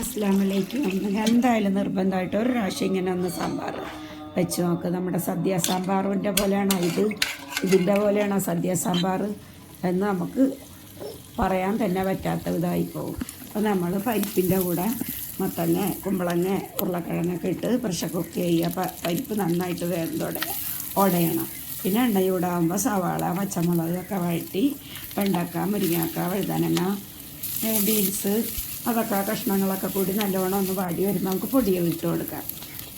അസ്ലാം വലൈക്കും എന്തായാലും നിർബന്ധമായിട്ട് ഒരു പ്രാവശ്യം ഇങ്ങനെ ഒന്ന് സാമ്പാർ വെച്ച് നോക്ക്. നമ്മുടെ സദ്യ സാമ്പാറിന്റെ പോലെയാണോ ഇത്. ഇതിന്റെ പോലെയാണോ സദ്യ സാമ്പാർ എന്ന് നമുക്ക് പറയാൻ തന്നെ പറ്റാത്ത ഇതായി പോകും. അപ്പോൾ നമ്മൾ പരിപ്പിന്റെ കൂടെ മത്തങ്ങ കുമ്പളങ്ങ ഉരുളക്കിഴങ്ങൊക്കെ ഇട്ട് പ്രഷർ കുക്ക് ചെയ്യുക. പരിപ്പ് നന്നായിട്ട് വേണ്ടോടെ ഉടയണം. പിന്നെ എണ്ണ ചൂടാകുമ്പോൾ സവാള പച്ചമുളക് ഒക്കെ വഴറ്റി വെണ്ടക്ക മുരിങ്ങക്ക വഴുതനങ്ങ ബീൻസ് അതൊക്കെ കഷ്ണങ്ങളൊക്കെ കൂടി നല്ലോണം ഒന്ന് വാടി വരുമ്പോൾ നമുക്ക് പൊടികൾ ഇട്ട് കൊടുക്കാം.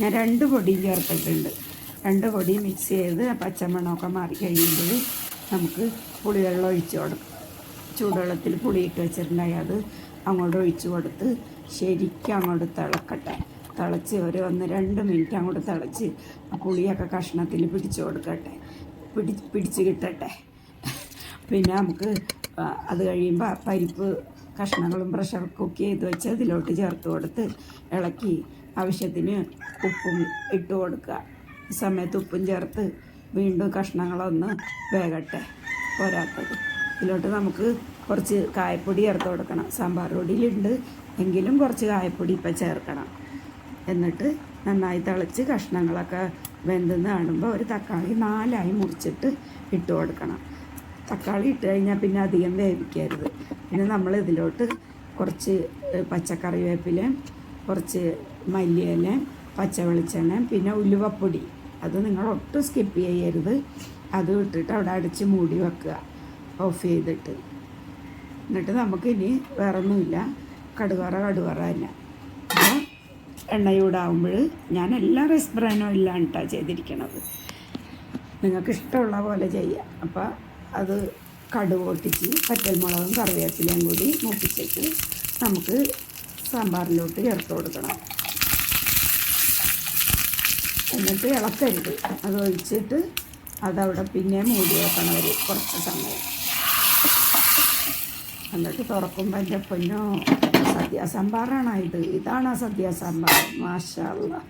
ഞാൻ രണ്ട് പൊടിയും ചേർത്തിട്ടുണ്ട്. രണ്ട് പൊടി മിക്സ് ചെയ്ത് പച്ചമണമൊക്കെ മാറി കഴിയുമ്പോൾ നമുക്ക് പുളിവെള്ളം ഒഴിച്ച് കൊടുക്കും. ചൂടുവെള്ളത്തിൽ പുളിയിട്ട് വെച്ചിട്ടുണ്ടായി അത് അങ്ങോട്ട് ഒഴിച്ച് കൊടുത്ത് ശരിക്കും അങ്ങോട്ട് തിളക്കട്ടെ. തിളച്ച് ഒരു ഒന്ന് രണ്ട് മിനിറ്റ് അങ്ങോട്ട് തിളച്ച് പുളിയൊക്കെ കഷ്ണത്തിൽ പിടിച്ചു കൊടുക്കട്ടെ. പിടി പിടിച്ച് കിട്ടട്ടെ. പിന്നെ നമുക്ക് അത് കഴിയുമ്പോൾ പരിപ്പ് കഷ്ണങ്ങളും പ്രഷർ കുക്ക് ചെയ്ത് വെച്ച് അതിലോട്ട് ചേർത്ത് കൊടുത്ത് ഇളക്കി ആവശ്യത്തിന് ഉപ്പും ഇട്ട് കൊടുക്കുക. ഈ സമയത്ത് ഉപ്പും ചേർത്ത് വീണ്ടും കഷ്ണങ്ങളൊന്ന് വേകട്ടെ. പോരാത്തത്. ഇതിലോട്ട് നമുക്ക് കുറച്ച് കായപ്പൊടി ചേർത്ത് കൊടുക്കണം. സാമ്പാർ പൊടിയിലുണ്ട് എങ്കിലും കുറച്ച് കായപ്പൊടി ഇപ്പം ചേർക്കണം. എന്നിട്ട് നന്നായി തിളച്ച് കഷ്ണങ്ങളൊക്കെ വെന്തെന്ന് കാണുമ്പോൾ ഒരു തക്കാളി നാലായി മുറിച്ചിട്ട് ഇട്ട് കൊടുക്കണം. തക്കാളി ഇട്ട് കഴിഞ്ഞാൽ പിന്നെ അധികം വേവിക്കരുത്. പിന്നെ നമ്മൾ ഇതിലോട്ട് കുറച്ച് പച്ചക്കറി പച്ചക്കറിവേപ്പില കുറച്ച് മല്ലിയില പച്ച വെളിച്ചെണ്ണ പിന്നെ ഉലുവപ്പൊടി. അത് നിങ്ങൾ ഒട്ടും സ്കിപ്പ് ചെയ്യരുത്. അത് ഇട്ടിട്ട് അവിടെ അടിച്ച് മൂടി വെക്കുക. ഓഫ് ചെയ്തിട്ട്. എന്നിട്ട് നമുക്ക് നമുക്കിനി വേറൊന്നുമില്ല. കടുവറ കടുവറ തന്നെ. അപ്പോൾ എണ്ണ ചൂടാവുമ്പോൾ ഞാൻ എല്ലാ റെസ്പ്രാനോ ഇല്ലാണ് കേട്ടോ ചെയ്തിരിക്കണത്. നിങ്ങൾക്ക് ഇഷ്ടമുള്ള പോലെ ചെയ്യാം. അപ്പോൾ അത് കടുക് പൊട്ടിച്ച് പറ്റൽമുളകും കറിവേപ്പിലയും കൂടി മൂപ്പിച്ചിട്ട് നമുക്ക് സാമ്പാറിലോട്ട് ചേർത്ത് കൊടുക്കണം. എന്നിട്ട് ഇളക്കരുത്. അത് ഒഴിച്ചിട്ട് അതവിടെ പിന്നെ മൂടി വെക്കണം ഒരു കുറച്ച് സമയം. എന്നിട്ട് തുറക്കുമ്പോൾ എന്റെ പൊന്നോ സദ്യ സാമ്പാറാണ് ഇത്? ഇതാണ് സദ്യ സാമ്പാർ? മാഷാ അല്ലാ